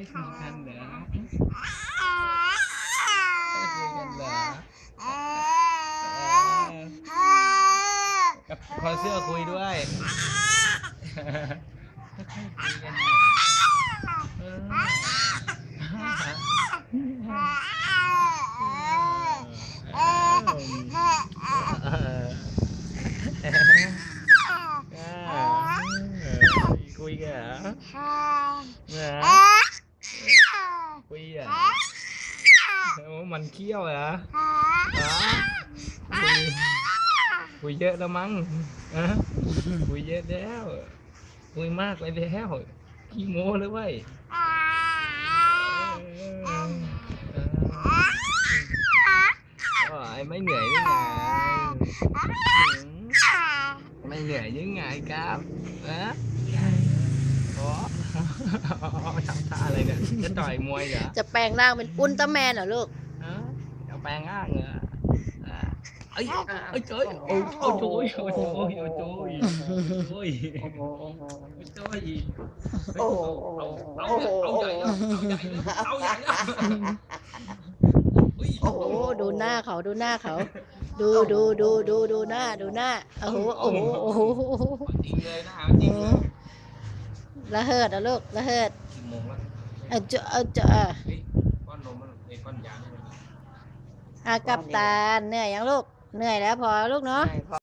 ไม่คุยกันเหรอไม่คุยกันเหรอกัอเสื้อคุยด้วยคุยกันเหรอ นะคุยอะโอ้มันเคี้ยวเหรอฮะคุยคุยเยอะแล้วมั้งอะคุยเยอะแล้วคุยมากไปแล้วขี้โม้เลยเว้ยเออเออไอ้ไม่เหนื่อยยังไงหืมไม่เหนื่อยยังไงครับอะโอ้ จะต่อยมวยเหรอจะแปลงร่างเป็นอุลตร้าแมนเหรอลูกฮะเอาแปลงร่างเหรออะเอ้ยเอ้ยโจ้ยโอ้ยโอ้ยโจ้ยโอ้ยโจ้ยโอ้ยโจ้ยโอ้ยโอ้ยโจ้ยโอ้โหเอาโอ้เอาโหเอาใหญ่เอาเอาใหญ่เอาอุ้ยโอ้โหดูหน้าเขาดูหน้าเขา ดูดูดูดูดูหน้าดูหน้าโอ้โหโอ้โหโอ้โหจริงเลยนะจริงเลยละเหิดนะลูกละเหิดกี่โมงแล้วเอาเจาเอาเจาอะเฮ้ยก้อนนมมันไอ้ก้อนยางมันอากับตาเหนื่อยยังลูก เหนื่อยแล้วพอลูกเนาะ ใช่พอ